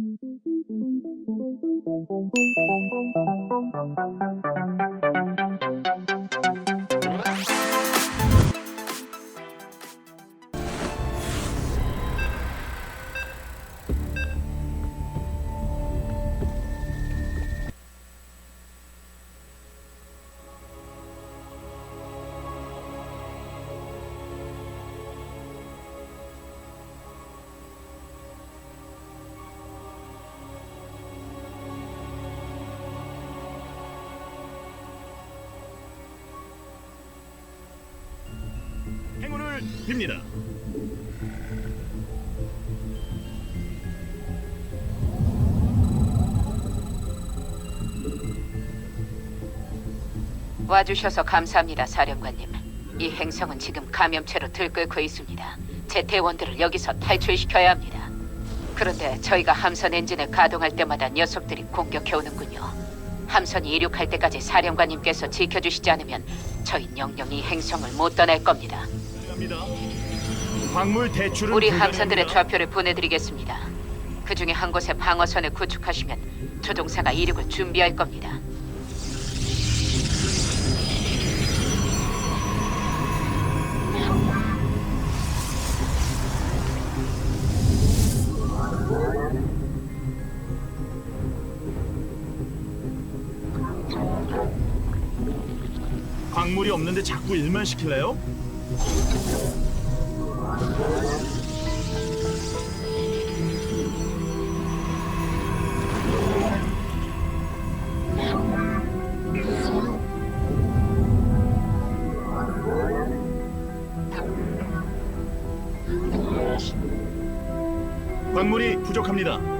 행운 을 빕니다. 와주셔서 감사합니다, 사령관님. 이 행성은 지금 감염체로 들끓고 있습니다. 제 대원들을 여기서 탈출시켜야 합니다. 그런데 저희가 함선 엔진을 가동할 때마다 녀석들이 공격해 오는군요. 함선이 이륙할 때까지 사령관님께서 지켜주시지 않으면 저희 영영이 행성을 못 떠날 겁니다. 합니다. 광물 대출은 우리 불가능합니다. 함선들의 좌표를 보내드리겠습니다. 그 중에 한 곳에 방어선을 구축하시면 조종사가 이륙을 준비할 겁니다. 광물이 없는데 자꾸 일만 시킬래요? 광물이 부족합니다.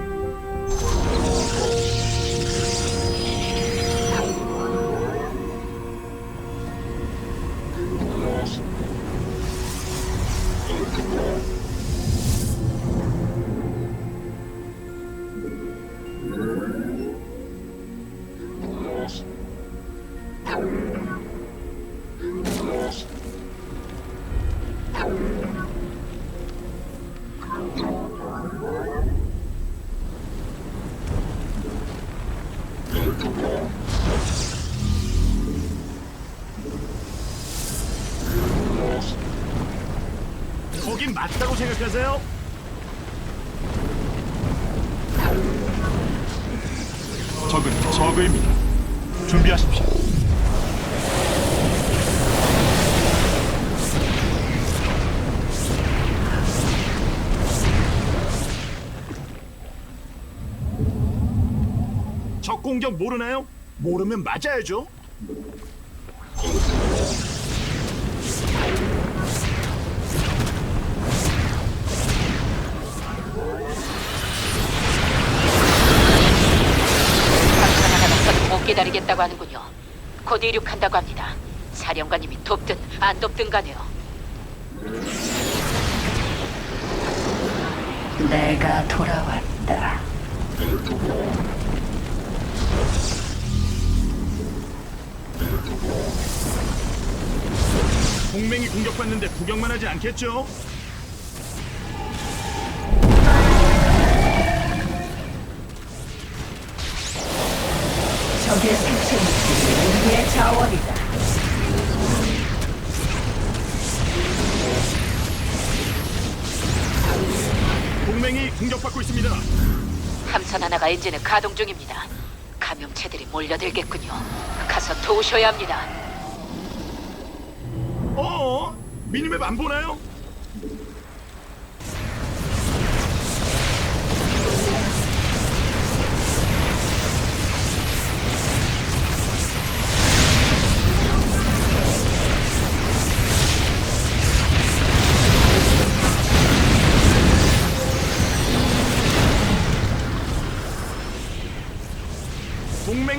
거긴 맞다고 생각하세요? 적은 저그입니다. 준비하십시오. 적 공격 모르나요? 모르면 맞아야죠. 기다리겠다고 하는군요. 곧 이륙한다고 합니다. 사령관님이 돕든 안 돕든 가네요. 내가 돌아왔다. 동맹이 공격받는데 구경만 하지 않겠죠? 엔진을 가동 중입니다. 감염체들이 몰려들겠군요. 가서 도우셔야 합니다. 어? 미니맵 안 보나요?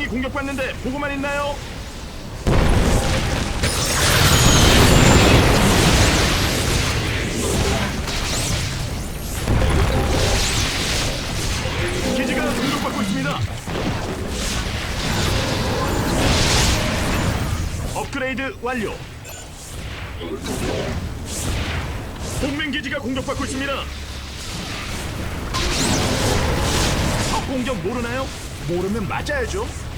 공격받는데 보고만 있나요? 기지가 공격받고 있습니다. 업그레이드 완료. 동맹 기지가 공격받고 있습니다. 공격 모르나요? 모르면 맞아야죠.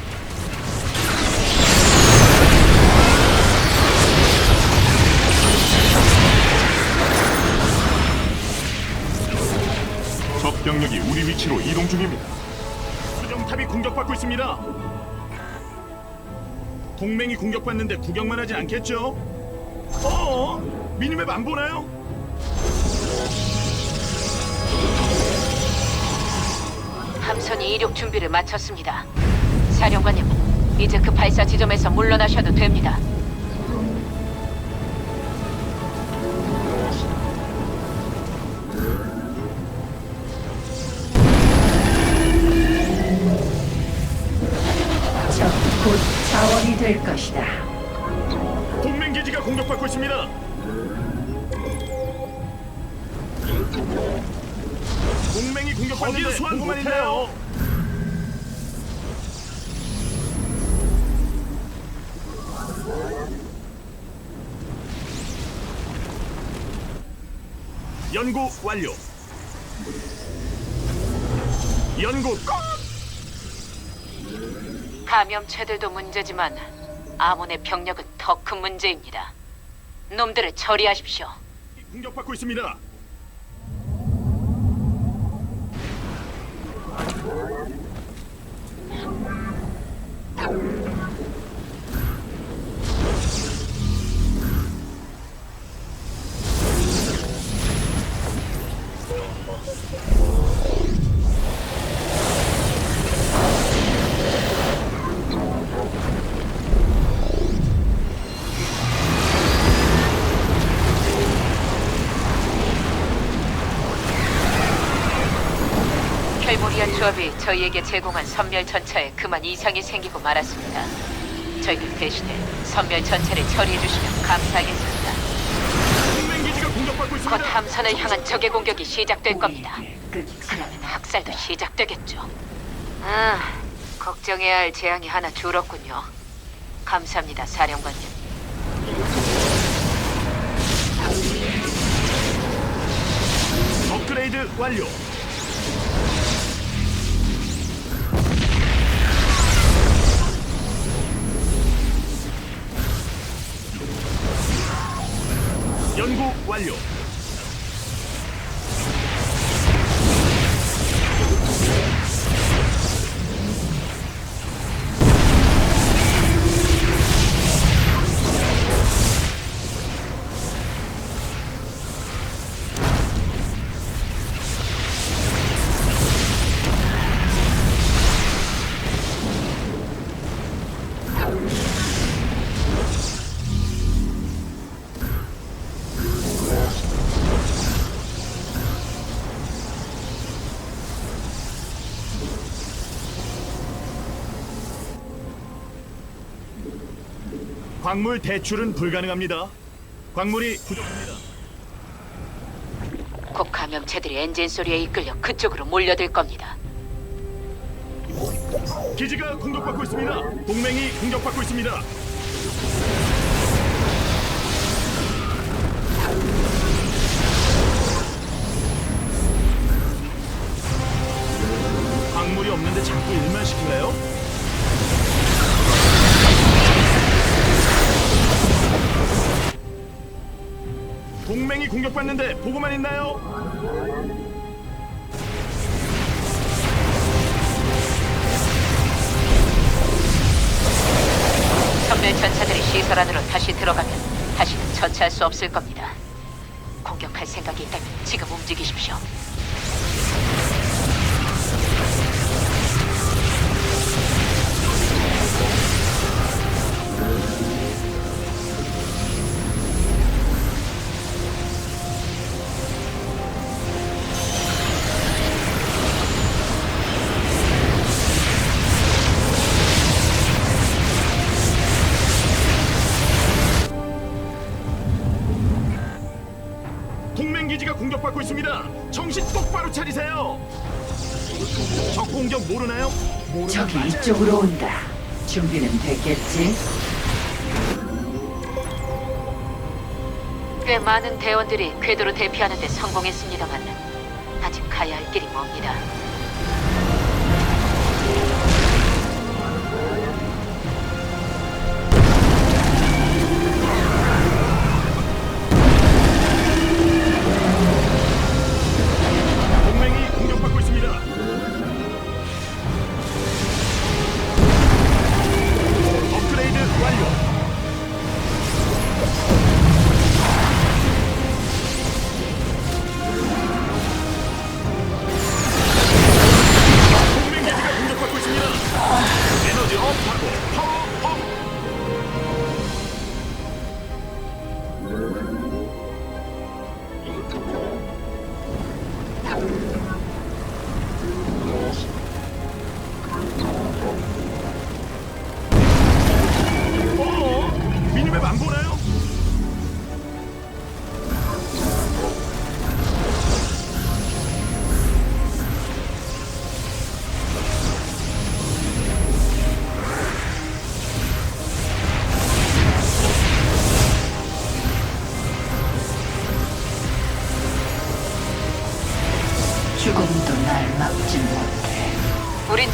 병력이 우리 위치로 이동 중입니다. 수정탑이 공격받고 있습니다. 동맹이 공격받는데 구경만 하진 않겠죠? 어? 미니맵 안 보나요? 함선이 이륙 준비를 마쳤습니다. 사령관님, 이제 그 발사 지점에서 물러나셔도 됩니다. 될 것이다. 동맹 기지가 공격받고 있습니다. 동맹이 공격받는데 소환 못해요. 연구 완료. 연구 끝. 감염체들도 문제지만 아몬의 병력은 더 큰 문제입니다. 놈들을 처리하십시오. 공격받고 있습니다. 켈모리안 조합이 저희에게 제공한 선멸 전차에 그만 이상이 생기고 말았습니다. 저희들 대신에 선멸 전차를 처리해 주시면 감사하겠습니다. 곧. 함선을 향한 적의 공격이 시작될 겁니다. 그러면 학살도 시작되겠죠. 아, 걱정해야 할 재앙이 하나 줄었군요. 감사합니다, 사령관님. 업그레이드 완료. 연구 완료. 광물 대출은 불가능합니다. 광물이 부족합니다. 곧 감염체들이 엔진 소리에 이끌려 그쪽으로 몰려들 겁니다. 기지가 공격받고 있습니다. 동맹이 공격받고 있습니다. 광물이 없는데 자꾸 일만 시킬래요? 공격받는데 보고만 있나요? 선멸 전차들이 시설 안으로 다시 들어가면 다시는 처치할 수 없을 겁니다. 공격할 생각이 있다면 지금 움직이십시오. 있습니다. 정신 똑바로 차리세요. 적 공격 모르나요? 맞아요. 이쪽으로 온다. 준비는 됐겠지? 꽤 많은 대원들이 궤도로 대피하는 데 성공했습니다만 아직 가야 할 길이 멉니다.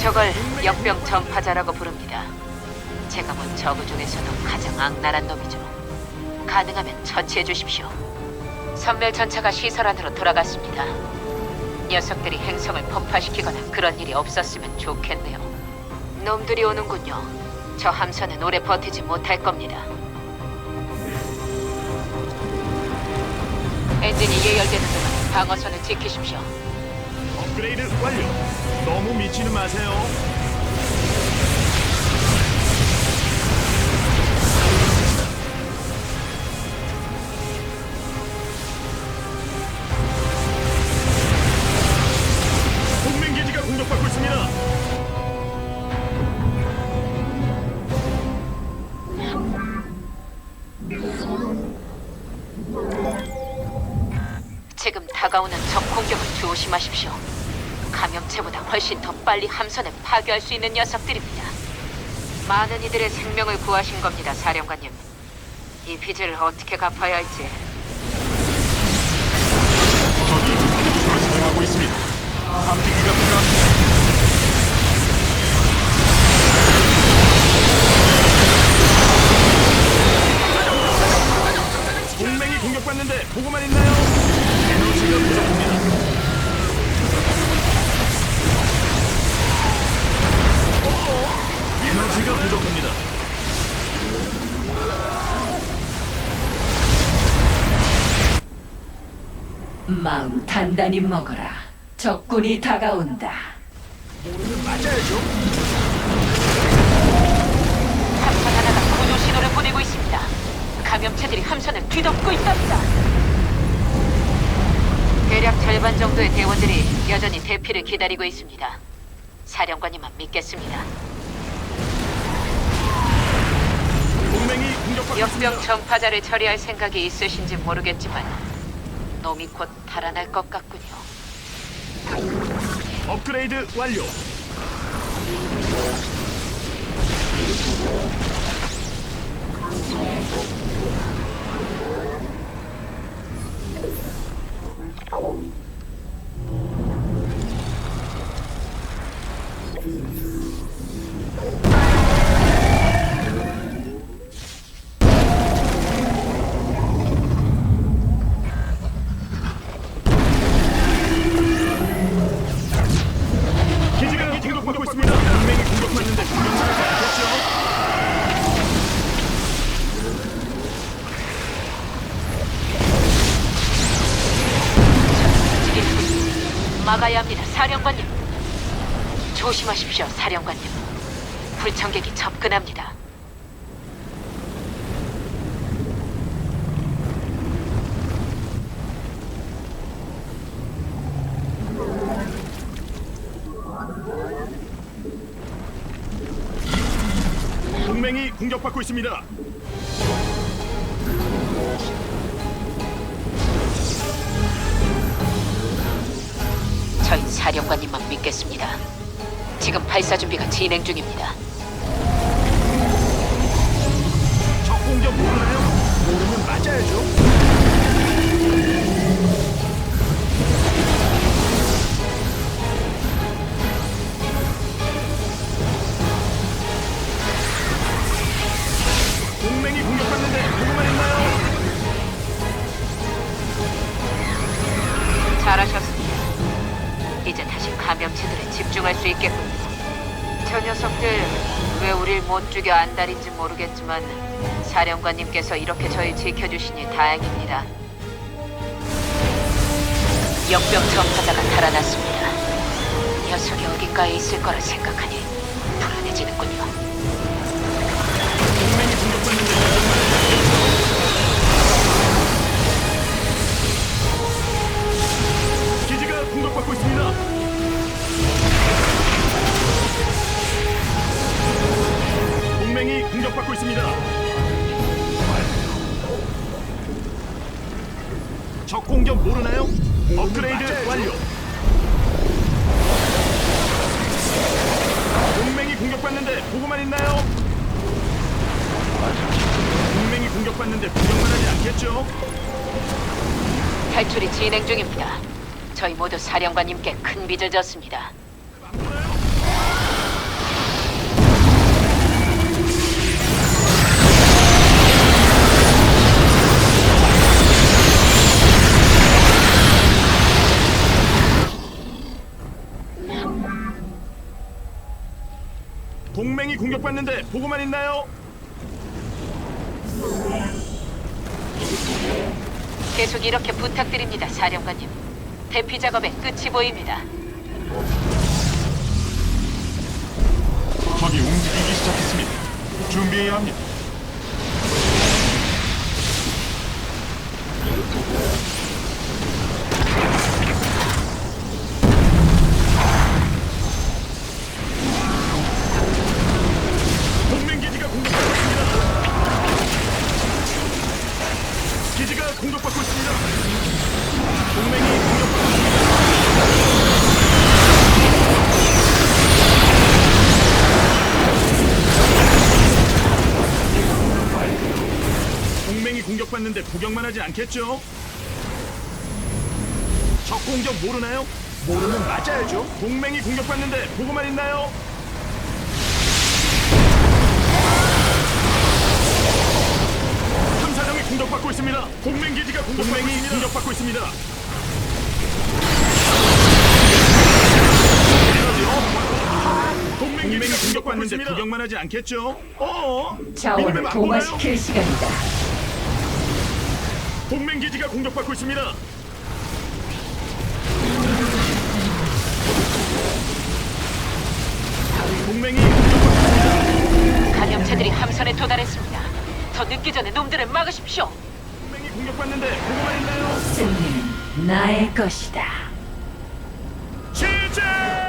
저걸 역병 전파자라고 부릅니다. 제가 본 저그 중에서도 가장 악랄한 놈이죠. 가능하면 처치해 주십시오. 선멸 전차가 시설 안으로 돌아갔습니다. 녀석들이 행성을 폭파시키거나 그런 일이 없었으면 좋겠네요. 놈들이 오는군요. 저 함선은 오래 버티지 못할 겁니다. 엔진이 예열되는 동안 방어선을 지키십시오. 업그레이드 완료. 너무 미치는 마세요. 훨씬 더 빨리 함선을 파괴할 수 있는 녀석들입니다. 많은 이들의 생명을 구하신 겁니다, 사령관님. 이 빚을 어떻게 갚아야 할지 적이 기술을 사용하고 있습니다. 함대기가 필요합니다. 마음 단단히 먹어라. 적군이 다가온다. 맞아야죠. 함선 하나가 구조 신호를 보내고 있습니다. 감염체들이 함선을 뒤덮고 있답니다. 대략 절반 정도의 대원들이 여전히 대피를 기다리고 있습니다. 사령관님만 믿겠습니다. 동맹이 공격받고 역병 있습니다. 전파자를 처리할 생각이 있으신지 모르겠지만 놈이 곧 달아날 것 같군요. 업그레이드 완료. 막아야 합니다, 사령관님. 조심하십시오, 사령관님. 불청객이 접근합니다. 동맹이 공격받고 있습니다. 저희 사령관님만 믿겠습니다. 지금 발사 준비가 진행 중입니다. 적 공격 모르나요? 모르면 맞아야죠. 동맹이 공격받는데 보고만 있나요? 잘하셨습니다. 다시 감염체들에 집중할 수 있겠군요. 저 녀석들 왜 우릴 못 죽여 안달인지 모르겠지만 사령관님께서 이렇게 저희 지켜주시니 다행입니다. 역병 전파자가 달아났습니다. 녀석이 어딘가에 있을 거라 생각하니 불안해지는군요. 기지가 공격받고 있습니다. 업그레이드 완료. 동맹이 공격받는데 보고만 있나요? 동맹이 공격받는데 구경만 하지 않겠죠? 탈출이 진행 중입니다. 저희 모두 사령관님께 큰 빚을 졌습니다. 공격받는데 보고만 있나요? 계속 이렇게 부탁드립니다, 사령관님. 대피 작업의 끝이 보입니다. 적이 움직이기 시작했습니다. 준비해야 합니다. 않겠죠? 적 공격 모르나요? 모르면 맞아야죠. 동맹이 공격받는데 보고만 있나요? 탐사정이 공격받고 있습니다. 동맹 기지가 공격받고 있습니다. 공격받고 있습니다. 동맹 기지가 공격받는데 구경만 하지 않겠죠? 어? 자원을? 동화시킬 시간이다. 동맹 기지가 공격받고 있습니다. 동맹이 감염체들이 함선에 도달했습니다. 더 늦기 전에 놈들을 막으십시오. 동맹이 공격받는데 보고만 있나요? 승리는 나의 것이다. 시작!